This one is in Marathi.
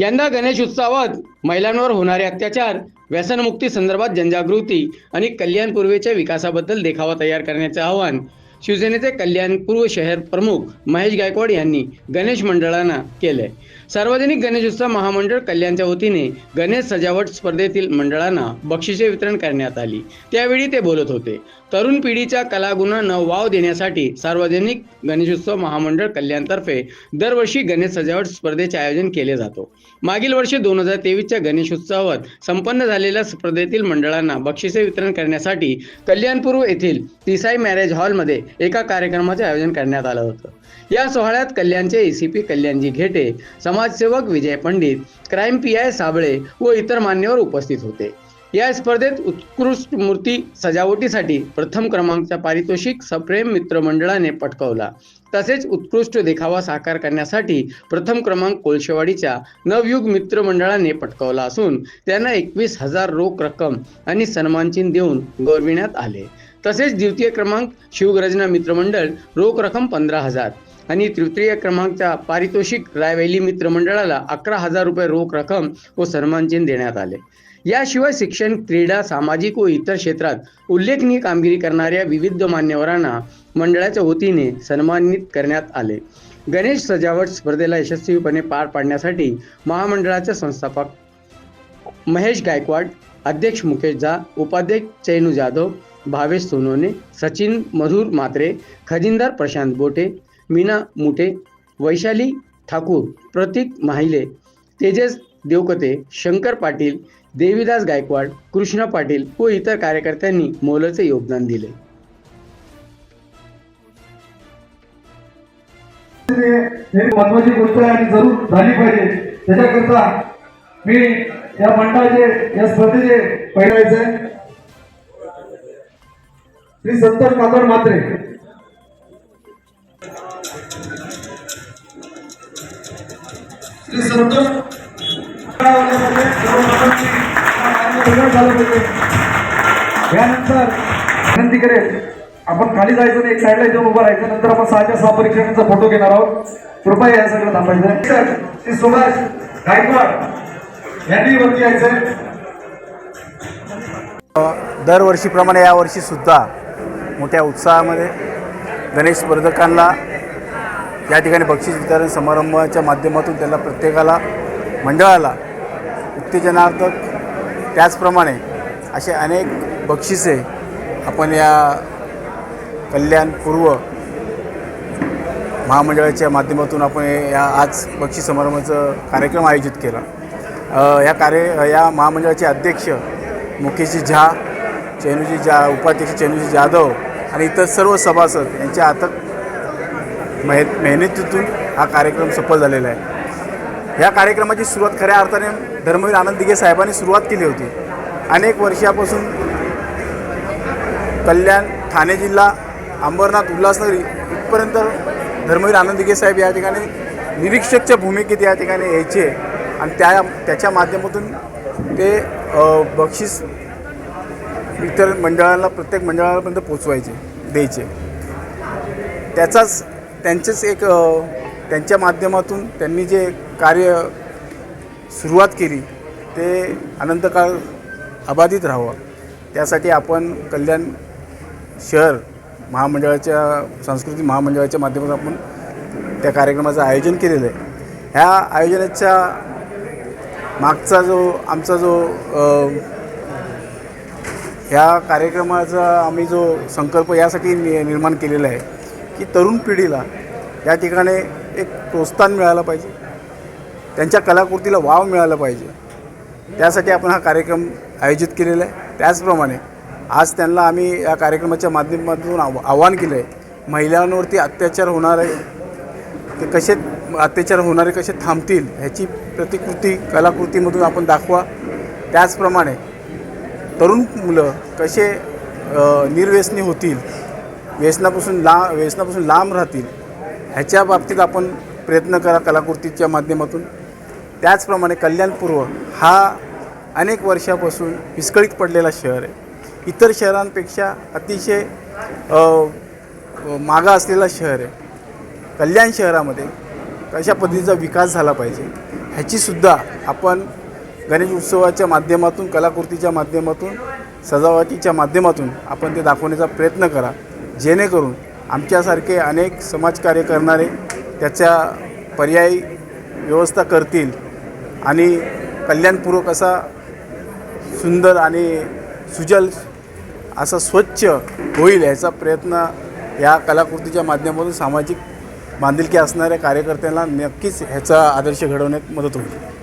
यंदा गणेश उत्सवात महिलांवर होणारे अत्याचार व्यसनमुक्ती संदर्भात जनजागृती आणि कल्याण पूर्वेच्या विकासाबद्दल देखावा तयार करण्याचे आवाहन शिवसेनेचे कल्याण पूर्व शहर प्रमुख महेश गायकवाड यांनी गणेश मंडळांना केले सार्वजनिक गणेशोत्सव महामंडळ कल्याणच्या वतीने गणेश सजावट स्पर्धेतील मंडळांना बक्षिसे वितरण करण्यात आली. त्यावेळी ते बोलत होते. तरुण पिढीच्या कलागुणांना वाव देण्यासाठी सार्वजनिक गणेशोत्सव महामंडळ कल्याणतर्फे दरवर्षी गणेश सजावट स्पर्धेचे आयोजन केले जातो. मागील वर्षी दोन हजार तेवीसच्या गणेशोत्सवात संपन्न झालेल्या स्पर्धेतील मंडळांना बक्षिसे वितरण करण्यासाठी कल्याणपूर्व येथील तिसाई मॅरेज हॉलमध्ये एका कार्यक्रमाचे आयोजन करण्यात आलं होतं. या सोहळ्यात कल्याणचे एसीपी कल्याणजी घेटे समाजसेवक Vijay Pandit crime P I Sable व इतर मान्यवर उपस्थित होते. या स्पर्धेत उत्कृष्ट मूर्ती सजावटीसाठी प्रथम क्रमांकचा पारितोषिक सप्रेम मित्र मंडळाने पटकावला. तसेच उत्कृष्ट देखावा साकार करण्यासाठी प्रथम क्रमांक कोळशेवाडीच्या नवयुग मित्र मंडळाने पटकावला असून त्यांना एकवीस हजार रोख रक्कम आणि सन्मानचिन्ह देऊन गौरविण्यात आले. तसेच द्वितीय क्रमांक शिवगरजना मित्रमंडळ रोख रक्कम पंधरा हजार. आणि तृतीय क्रमांकच्या पारितोषिक रायवेली मित्रमंडळाला अकरा हजार रुपये रोख रक्कम व सन्मानचिन्ह देण्यात आले. याशिवाय शिक्षण क्रीडा सामाजिक व इतर क्षेत्रात उल्लेखनीय कामगिरी करणाऱ्या विविध मान्यवरांना मंडळाच्या वतीने सन्मानित करण्यात आले. गणेश सजावट स्पर्धेला यशस्वीपणे पार पाडण्यासाठी महामंडळाचे संस्थापक महेश गायकवाड अध्यक्ष मुकेश झा उपाध्यक्ष चैनू जाधव भावेश सोनोने सचिन मधुर मात्रे खजिनदार प्रशांत बोटे मीना मुठे वैशाली ठाकूर प्रतीक माहिले तेजस देवकते शंकर पाटील देवीदास गायकवाड कृष्णा पाटील व इतर कार्यकर्त्यांनी मोलाचे योगदान दिले. महत्वाची गोष्ट आहे आणि जरूर झाली पाहिजे. त्याच्याकरता मी या मंडळाचे या स्पर्धेचे पहिलायचे श्री संतोष काकड मात्रे श्री संतोष यानंतर विनंती करेल आपण खाली जायचं नाही एक साईडला जाऊन उभं राहायचं नंतर आपण सहाच्या सहा परीक्षकांचा फोटो घेणार आहोत. कृपया या सगळं थांबायचं. श्री सुभाष गायकवाड यांनी वरती यायचंय. दरवर्षीप्रमाणे यावर्षीसुद्धा मोठ्या उत्साहामध्ये गणेश स्पर्धकांना या ठिकाणी बक्षीस वितरण समारंभाच्या माध्यमातून त्याला प्रत्येकाला मंडळाला उत्तेजनार्थक त्याचप्रमाणे असे अनेक बक्षिसे आपण या कल्याण पूर्व महामंडळाच्या माध्यमातून आपण या आज बक्षीस समारंभाचं कार्यक्रम आयोजित केला. या कार्य या महामंडळाचे अध्यक्ष मुकेशजी झा चेनूजी जा उपाध्यक्ष चेनूजी जाधव आणि इतर सर्व सभासद यांच्या आता मेह मेहनतीतून हा कार्यक्रम सफल झालेला आहे. या कार्यक्रमाची सुरुवात खऱ्या अर्थाने धर्मवीर आनंद दिघे साहेबांनी सुरुवात केली होती. अनेक वर्षापासून कल्याण ठाणे जिल्हा अंबरनाथ उल्हासनगर इथपर्यंत धर्मवीर आनंद दिघे साहेब या ठिकाणी निरीक्षकच्या भूमिकेत या ठिकाणी यायचे आणि त्या त्याच्या माध्यमातून ते बक्षीस इतर मंडळाला प्रत्येक मंडळापर्यंत पोचवायचे द्यायचे. त्याचाच त्यांचेच एक त्यांच्या माध्यमातून त्यांनी जे कार्य सुरुवात केली ते अनंतकाळ अबाधित राहावं. त्यासाठी आपण कल्याण शहर महामंडळाच्या सांस्कृतिक महामंडळाच्या माध्यमातून आपण त्या कार्यक्रमाचं आयोजन केलेलं आहे. ह्या आयोजनाच्या मागचा जो आमचा जो ह्या कार्यक्रमाचा आम्ही जो संकल्प यासाठी नि निर्माण केलेला आहे की तरुण पिढीला या ठिकाणी एक प्रोत्साहन मिळालं पाहिजे. त्यांच्या कलाकृतीला वाव मिळाला पाहिजे. त्यासाठी आपण हा कार्यक्रम आयोजित केलेला आहे. त्याचप्रमाणे आज त्यांना आम्ही या कार्यक्रमाच्या माध्यमातून आव आव्हान केलं आहे. महिलांवरती अत्याचार होणारे ते कसे अत्याचार होणारे कसे थांबतील ह्याची प्रतिकृती कलाकृतीमधून आपण दाखवा. त्याचप्रमाणे तरुण मुलं कसे निर्व्यसनी होतील व्यसनापासून ला व्यसनापासून लांब राहतील ह्याच्या बाबतीत आपण प्रयत्न करा कलाकृतीच्या माध्यमातून. त्याचप्रमाणे कल्याणपूर्व हा अनेक वर्षापासून विस्कळीत पडलेला शहर आहे. इतर शहरांपेक्षा अतिशय मागा असलेला शहर आहे. कल्याण शहरामध्ये कशा पद्धतीचा विकास झाला पाहिजे ह्याचीसुद्धा आपण गणेश उत्सवाच्या माध्यमातून कलाकृतीच्या माध्यमातून सजावटीच्या माध्यमातून आपण ते दाखवण्याचा प्रयत्न करा. जेणेकरून आमच्यासारखे अनेक समाजकार्य करणारे त्याच्या पर्यायी व्यवस्था करतील आणि कल्याणपूर्वक असा सुंदर आणि सुजल असा स्वच्छ होईल याचा प्रयत्न या कलाकृतीच्या माध्यमातून सामाजिक बांधिलकी असणाऱ्या कार्यकर्त्यांना नक्कीच ह्याचा आदर्श घडवण्यात मदत होईल.